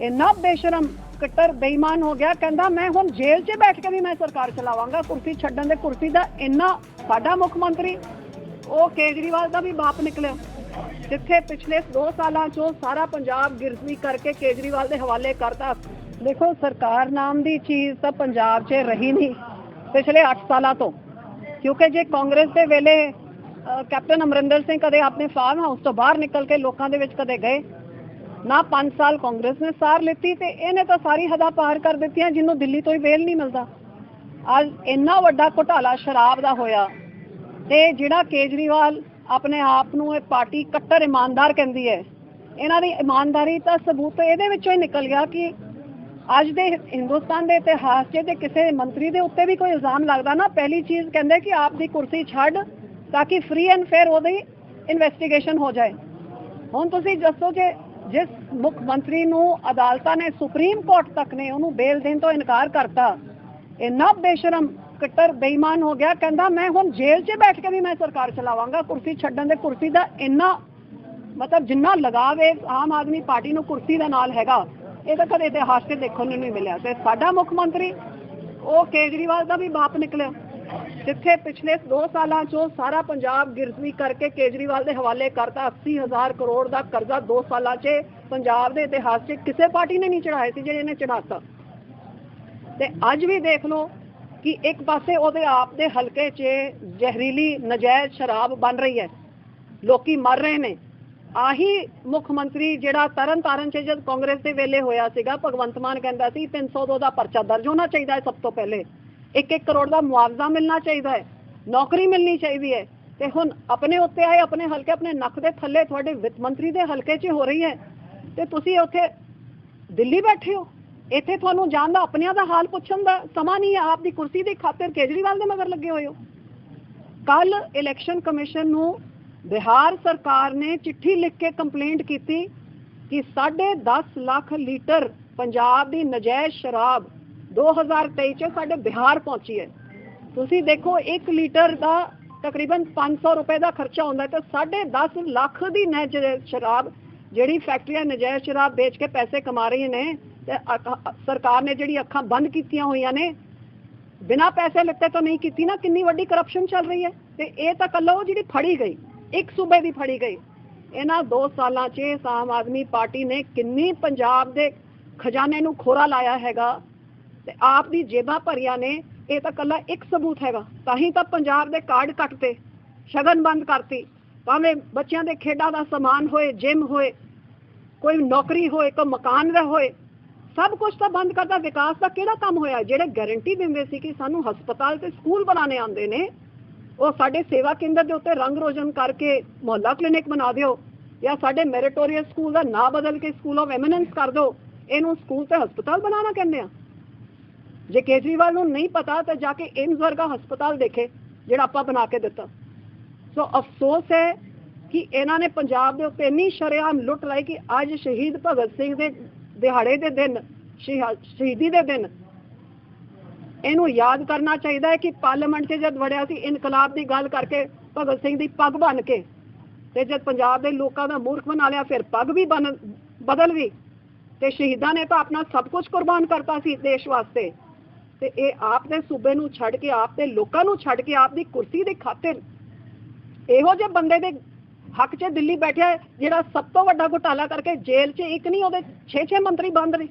ਇੰਨਾ ਬੇਸ਼ਰਮ ਕੱਟਰ ਬੇਈਮਾਨ ਹੋ ਗਿਆ, ਕਹਿੰਦਾ ਮੈਂ ਹੁਣ ਜੇਲ੍ਹ 'ਚ ਬੈਠ ਕੇ ਵੀ ਮੈਂ ਸਰਕਾਰ ਚਲਾਵਾਂਗਾ, ਕੁਰਸੀ ਛੱਡਣ ਦੇ ਕੁਰਸੀ ਦਾ ਇੰਨਾ ਸਾਡਾ ਮੁੱਖ ਮੰਤਰੀ, ਉਹ ਕੇਜਰੀਵਾਲ ਦਾ ਵੀ ਬਾਪ ਨਿਕਲਿਆ। ਜਿੱਥੇ ਪਿਛਲੇ 2 ਸਾਲਾਂ 'ਚੋਂ ਸਾਰਾ ਪੰਜਾਬ ਗਿਰਸਵੀ ਕਰਕੇ ਕੇਜਰੀਵਾਲ ਦੇ ਹਵਾਲੇ ਕਰਤਾ। ਦੇਖੋ, ਸਰਕਾਰ ਨਾਮ ਦੀ ਚੀਜ਼ ਤਾਂ ਪੰਜਾਬ 'ਚ ਰਹੀ ਨਹੀਂ ਪਿਛਲੇ 8 ਸਾਲਾਂ ਤੋਂ। ਕਿਉਂਕਿ ਜੇ ਕਾਂਗਰਸ ਦੇ ਵੇਲੇ ਕੈਪਟਨ ਅਮਰਿੰਦਰ ਸਿੰਘ ਕਦੇ ਆਪਣੇ ਫਾਰਮ ਹਾਊਸ ਤੋਂ ਬਾਹਰ ਨਿਕਲ ਕੇ ਲੋਕਾਂ ਦੇ ਵਿੱਚ ਕਦੇ ਗਏ ਨਾ 5 ਸਾਲ ਕਾਂਗਰਸ ਨੇ ਸਾਰ ਲਿੱਤੀ ਤੇ ਇਹਨੇ ਤਾਂ ਸਾਰੀ ਹਦਾ ਪਾਰ ਕਰ ਦਿੱਤੀਆਂ, ਜਿਹਨੂੰ ਦਿੱਲੀ ਤੋਂ ਹੀ ਵੇਲ ਨਹੀਂ ਮਿਲਦਾ। ਅੱਜ ਇੰਨਾ ਵੱਡਾ ਘੁਟਾਲਾ ਸ਼ਰਾਬ ਦਾ ਹੋਇਆ ਤੇ ਜਿਹੜਾ ਕੇਜਰੀਵਾਲ ਆਪਣੇ ਆਪ ਨੂੰ ਇਹ ਪਾਰਟੀ ਕੱਟਰ ਇਮਾਨਦਾਰ ਕਹਿੰਦੀ ਹੈ, ਇਹਨਾਂ ਦੀ ਇਮਾਨਦਾਰੀ ਦਾ ਸਬੂਤ ਇਹਦੇ ਵਿੱਚੋਂ ਹੀ ਨਿਕਲ ਗਿਆ ਕਿ ਅੱਜ ਦੇ ਹਿੰਦੁਸਤਾਨ ਦੇ ਇਤਿਹਾਸ 'ਚ ਤੇ ਕਿਸੇ ਮੰਤਰੀ ਦੇ ਉੱਤੇ ਵੀ ਕੋਈ ਇਲਜ਼ਾਮ ਲੱਗਦਾ ਨਾ, ਪਹਿਲੀ ਚੀਜ਼ ਕਹਿੰਦੇ ਕਿ ਆਪ ਦੀ ਕੁਰਸੀ ਛੱਡ ਤਾਂ ਕਿ ਫ੍ਰੀ ਐਂਡ ਫੇਅਰ ਉਹਦੀ ਇਨਵੈਸਟੀਗੇਸ਼ਨ ਹੋ ਜਾਏ। ਹੁਣ ਤੁਸੀਂ ਦੱਸੋ ਕਿ ਜਿਸ ਮੁੱਖ ਮੰਤਰੀ ਨੂੰ ਅਦਾਲਤਾਂ ਨੇ ਸੁਪਰੀਮ ਕੋਰਟ ਤੱਕ ਨੇ ਉਹਨੂੰ ਬੇਲ ਦੇਣ ਤੋਂ ਇਨਕਾਰ ਕਰਤਾ, ਇੰਨਾ ਬੇਸ਼ਰਮ ਕੱਟਰ ਬੇਈਮਾਨ ਹੋ ਗਿਆ, ਕਹਿੰਦਾ ਮੈਂ ਹੁਣ ਜੇਲ੍ਹ 'ਚ ਬੈਠ ਕੇ ਵੀ ਮੈਂ ਸਰਕਾਰ ਚਲਾਵਾਂਗਾ, ਕੁਰਸੀ ਛੱਡਣ ਦੇ ਕੁਰਸੀ ਦਾ ਇੰਨਾ ਮਤਲਬ ਜਿੰਨਾ ਲਗਾਵ ਇਹ ਆਮ ਆਦਮੀ ਪਾਰਟੀ ਨੂੰ ਕੁਰਸੀ ਦੇ ਨਾਲ ਹੈਗਾ, ਇਹ ਤਾਂ ਕਦੇ ਇਤਿਹਾਸ 'ਚ ਦੇਖਣ ਨੂੰ ਨਹੀਂ ਮਿਲਿਆ ਤੇ ਸਾਡਾ ਮੁੱਖ ਮੰਤਰੀ, ਉਹ ਕੇਜਰੀਵਾਲ ਦਾ ਵੀ ਬਾਪ ਨਿਕਲਿਆ। ਜਿੱਥੇ ਪਿਛਲੇ 2 ਸਾਲਾਂ 'ਚੋਂ ਸਾਰਾ ਪੰਜਾਬ ਗਿਰਜਵੀ ਕਰਕੇ ਕੇਜਰੀਵਾਲ ਦੇ ਹਵਾਲੇ ਕਰਤਾ 80000 ਕਰੋੜ ਦਾ ਕਰਜ਼ਾ 2 ਸਾਲਾਂ 'ਚ ਪੰਜਾਬ ਦੇ ਇਤਿਹਾਸ 'ਚ ਕਿਸੇ ਪਾਰਟੀ ਨੇ ਨਹੀਂ ਚੜਾਇਆ ਸੀ ਜਿਹੜੇ ਨੇ ਚੜਾਤਾ ਤੇ ਅੱਜ ਵੀ ਦੇਖ ਲਓ ਕਿ ਇੱਕ ਪਾਸੇ ਉਹਦੇ ਆਪ ਦੇ ਹਲਕੇ 'ਚ ਜ਼ਹਿਰੀਲੀ ਨਜਾਇਜ਼ ਸ਼ਰਾਬ ਬਣ ਰਹੀ ਹੈ, ਲੋਕੀ ਮਰ ਰਹੇ ਨੇ। ਆਹੀ ਮੁੱਖ ਮੰਤਰੀ ਜਿਹੜਾ ਤਰਨ ਤਾਰਨ 'ਚ ਜਦ ਕਾਂਗਰਸ ਦੇ ਵੇਲੇ ਹੋਇਆ ਸੀਗਾ, ਭਗਵੰਤ ਮਾਨ ਕਹਿੰਦਾ ਸੀ 302 ਦਾ ਪਰਚਾ ਦਰਜ ਹੋਣਾ ਚਾਹੀਦਾ ਹੈ ਸਭ ਤੋਂ ਪਹਿਲੇ। 1-1 ਕਰੋੜ ਦਾ ਮੁਆਵਜ਼ਾ ਮਿਲਣਾ ਚਾਹੀਦਾ ਹੈ, ਨੌਕਰੀ ਮਿਲਣੀ ਚਾਹੀਦੀ ਹੈ। ਤੇ ਹੁਣ ਆਪਣੇ ਉੱਤੇ ਆਏ, ਆਪਣੇ ਹਲਕੇ, ਆਪਣੇ ਨੱਕ ਦੇ ਥੱਲੇ ਤੁਹਾਡੇ ਵਿੱਤ ਮੰਤਰੀ ਦੇ ਹਲਕੇ 'ਚ ਹੋ ਰਹੀ ਹੈ। ਤੇ ਤੁਸੀਂ ਉੱਥੇ ਦਿੱਲੀ ਬੈਠੇ ਹੋ। ਇੱਥੇ ਤੁਹਾਨੂੰ ਜਾਣ ਦਾ, ਆਪਣਿਆਂ ਦਾ ਹਾਲ ਪੁੱਛਣ ਦਾ ਸਮਾਂ ਨਹੀਂ ਹੈ। ਆਪ ਦੀ ਕੁਰਸੀ ਦੇ ਖਾਤਰ ਕੇਜਰੀਵਾਲ ਦੇ ਮਗਰ ਲੱਗੇ ਹੋਏ ਹੋ। ਕੱਲ ਇਲੈਕਸ਼ਨ ਕਮਿਸ਼ਨ ਨੂੰ ਬਿਹਾਰ ਸਰਕਾਰ ਨੇ ਚਿੱਠੀ ਲਿਖ ਕੇ ਕੰਪਲੇਂਟ ਕੀਤੀ ਕਿ 10.5 ਲੱਖ ਲੀਟਰ ਪੰਜਾਬ ਦੀ ਨਜਾਇਜ਼ ਸ਼ਰਾਬ 2023 ਚ ਸਾਡੇ ਬਿਹਾਰ ਪਹੁੰਚੀ ਹੈ। ਤੁਸੀਂ ਦੇਖੋ 1 ਲੀਟਰ ਦਾ ਤਕਰੀਬਨ 500 ਰੁਪਏ ਦਾ ਖਰਚਾ ਹੁੰਦਾ ਹੈ ਤੇ 10.5 ਲੱਖ ਦੀ ਨਜਾਇਜ਼ ਸ਼ਰਾਬ, ਜਿਹੜੀ ਫੈਕਟਰੀਆਂ ਨਜਾਇਜ਼ ਸ਼ਰਾਬ ਵੇਚ ਕੇ ਪੈਸੇ ਕਮਾ ਰਹੀਆਂ ਨੇ ਤੇ ਸਰਕਾਰ ਨੇ ਜਿਹੜੀ ਅੱਖਾਂ ਬੰਦ ਕੀਤੀਆਂ ਹੋਈਆਂ ਨੇ, ਬਿਨਾ ਪੈਸੇ ਲਿੱਤੇ ਤੋਂ ਨਹੀਂ ਕੀਤੀ ਨਾ, ਕਿੰਨੀ ਵੱਡੀ ਕਰਪਸ਼ਨ ਚੱਲ ਰਹੀ ਹੈ। ਤੇ ਇਹ ਤਾਂ ਕੱਲਾ ਉਹ ਜਿਹੜੀ ਫੜੀ ਗਈ, ਇੱਕ ਸੂਬੇ ਦੀ ਫੜੀ ਗਈ। ਇਹਨਾਂ 2 ਸਾਲਾਂ 'ਚ ਆਮ ਆਦਮੀ ਪਾਰਟੀ ਨੇ ਕਿੰਨੀ ਪੰਜਾਬ ਦੇ ਖਜ਼ਾਨੇ ਨੂੰ ਖੋਰਾ ਲਾਇਆ ਹੈਗਾ ਤੇ ਆਪ ਦੀ ਜੇਬਾਂ ਭਰੀਆਂ ਨੇ, ਇਹ ਤਾਂ ਕੱਲਾ ਇੱਕ ਸਬੂਤ ਹੈਗਾ। ਤਾਂ ਹੀ ਤਾਂ ਪੰਜਾਬ ਦੇ ਕਾਰਡ ਕੱਟਤੇ ਸ਼ਗਨ ਬੰਦ ਕਰਤੀ। ਭਾਵੇਂ ਬੱਚਿਆਂ ਦੇ ਖੇਡਾਂ ਦਾ ਸਮਾਨ ਹੋਏ ਜਿਮ ਹੋਏ, ਕੋਈ ਨੌਕਰੀ ਹੋਏ, ਕੋਈ ਮਕਾਨ ਦਾ ਹੋਏ, ਸਭ ਕੁਝ ਤਾਂ ਬੰਦ ਕਰਦਾ ਵਿਕਾਸ ਦਾ ਕਿਹੜਾ ਕੰਮ ਹੋਇਆ? ਜਿਹੜੇ ਗਾਰੰਟੀ ਦਿੰਦੇ ਸੀ ਕਿ ਸਾਨੂੰ ਹਸਪਤਾਲ ਤੇ ਸਕੂਲ ਬਣਾਉਣੇ ਆਉਂਦੇ ਨੇ, ਉਹ ਸਾਡੇ ਸੇਵਾ ਕੇਂਦਰ ਦੇ ਉੱਤੇ ਰੰਗ ਰੋਜਨ ਕਰਕੇ ਮੁਹੱਲਾ ਕਲੀਨਿਕ ਬਣਾ ਦਿਓ ਜਾਂ ਸਾਡੇ ਮੈਰੀਟੋਰੀਅਸ ਸਕੂਲ ਦਾ ਨਾਂ ਬਦਲ ਕੇ ਸਕੂਲ ਆਫ ਐਮੀਨੈਂਸ ਕਰ ਦਿਓ। ਇਹਨੂੰ ਸਕੂਲ ਤੇ ਹਸਪਤਾਲ ਬਣਾਉਣਾ ਕਹਿੰਦੇ ਆ। ਜੇ ਕੇਜਰੀਵਾਲ ਨੂੰ ਨਹੀਂ ਪਤਾ ਤਾਂ ਜਾ ਕੇ ਏਮਸ ਵਰਗਾ ਹਸਪਤਾਲ ਦੇਖੇ, ਜਿਹੜਾ ਆਪਾਂ ਬਣਾ ਕੇ ਦਿੱਤਾ। ਸੋ ਅਫਸੋਸ ਹੈ ਕਿ ਇਹਨਾਂ ਨੇ ਪੰਜਾਬ ਦੇ ਉੱਤੇ ਇੰਨੀ ਸ਼ਰੇਆਮ ਲੁੱਟ ਲਾਈ ਕਿ ਅੱਜ ਸ਼ਹੀਦ ਭਗਤ ਸਿੰਘ ਦੇ ਦਿਹਾੜੇ ਦੇ ਦਿਨ, ਸ਼ਹੀਦ- ਸ਼ਹੀਦੀ ਦੇ ਦਿਨ, ਇਹਨੂੰ ਯਾਦ ਕਰਨਾ ਚਾਹੀਦਾ ਹੈ ਕਿ ਪਾਰਲੀਮੈਂਟ 'ਚ ਜਦ ਵੜਿਆ ਸੀ, ਇਨਕਲਾਬ ਦੀ ਗੱਲ ਕਰਕੇ ਭਗਤ ਸਿੰਘ ਦੀ ਪੱਗ ਬਣ ਕੇ ਤੇ ਜਦ ਪੰਜਾਬ ਦੇ ਲੋਕਾਂ ਦਾ ਮੂਰਖ ਬਣਾ ਲਿਆ, ਫਿਰ ਪੱਗ ਵੀ ਬਨ ਬਦਲ ਗਈ ਤੇ ਸ਼ਹੀਦਾਂ ਨੇ ਤਾਂ ਆਪਣਾ ਸਭ ਕੁਝ ਕੁਰਬਾਨ ਕਰਤਾ ਸੀ ਦੇਸ਼ ਵਾਸਤੇ। ਤੇ ਇਹ ਆਪ ਦੇ ਸੂਬੇ ਨੂੰ ਛੱਡ ਕੇ, ਆਪ ਦੇ ਲੋਕਾਂ ਨੂੰ ਛੱਡ ਕੇ, ਆਪ ਦੀ ਕੁਰਸੀ ਦੇ ਖਾਤਰ ਇਹੋ ਜਿਹੇ ਬੰਦੇ ਦੇ ਹੱਕ 'ਚ ਦਿੱਲੀ ਬੈਠਿਆ ਜਿਹੜਾ ਸਭ ਤੋਂ ਵੱਡਾ ਘੁਟਾਲਾ ਕਰਕੇ ਜੇਲ੍ਹ 'ਚ ਇੱਕ ਨਹੀਂ, ਉਹਦੇ 6-6 ਮੰਤਰੀ ਬੰਦ ਨੇ।